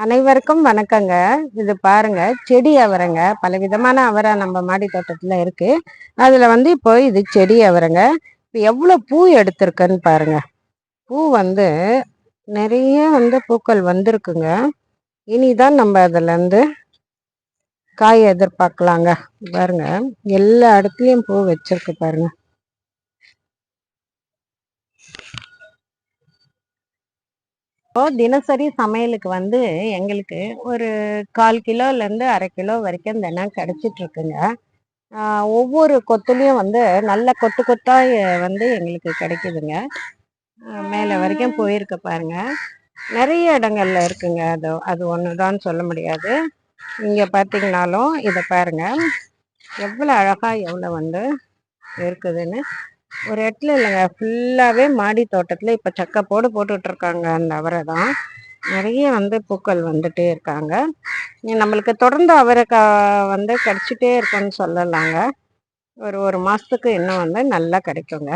அனைவருக்கும் வணக்கங்க. இது பாருங்க செடி அவரைங்க. பல விதமான அவரை நம்ம மாடி தோட்டத்தில் இருக்கு. அதில் வந்து இப்போ இது செடி அவரைங்க. இப்போ எவ்வளோ பூ எடுத்திருக்குன்னு பாருங்க. பூ வந்து நிறைய வந்து பூக்கள் வந்திருக்குங்க. இனிதான் நம்ம அதுலேருந்து காய் எதிர்பார்க்கலாங்க. பாருங்க எல்லா இடத்துலையும் பூ வச்சிருக்கு பாருங்க இப்போ தினசரி சமையலுக்கு வந்து எங்களுக்கு ஒரு கால் கிலோலேருந்து அரை கிலோ வரைக்கும் தினம் கிடச்சிட்டு இருக்குங்க ஒவ்வொரு கொத்துலேயும் வந்து நல்ல கொத்து கொத்தாக வந்து எங்களுக்கு கிடைக்குதுங்க. மேலே வரைக்கும் போயிருக்க பாருங்க. நிறைய இடங்கள்ல இருக்குங்க அது அது ஒன்று தான் சொல்ல முடியாது. இங்கே பார்த்தீங்கனாலும் இதை பாருங்க. எவ்வளோ அழகாக எவ்வளோ வந்து இருக்குதுன்னு. ஒரு இடத்துல இல்லைங்க. ஃபுல்லாகவே மாடி தோட்டத்தில் இப்போ சக்கை போடு போட்டுட்ருக்காங்க. அந்த அவரை தான். நிறைய வந்து பூக்கள் வந்துட்டே இருக்காங்க. நம்மளுக்கு தொடர்ந்து அவரைக்காய் வந்து கிடச்சிட்டே இருக்குன்னு சொல்லலாங்க. ஒரு ஒரு மாதத்துக்கு இன்னும் வந்து நல்லா கிடைக்குங்க.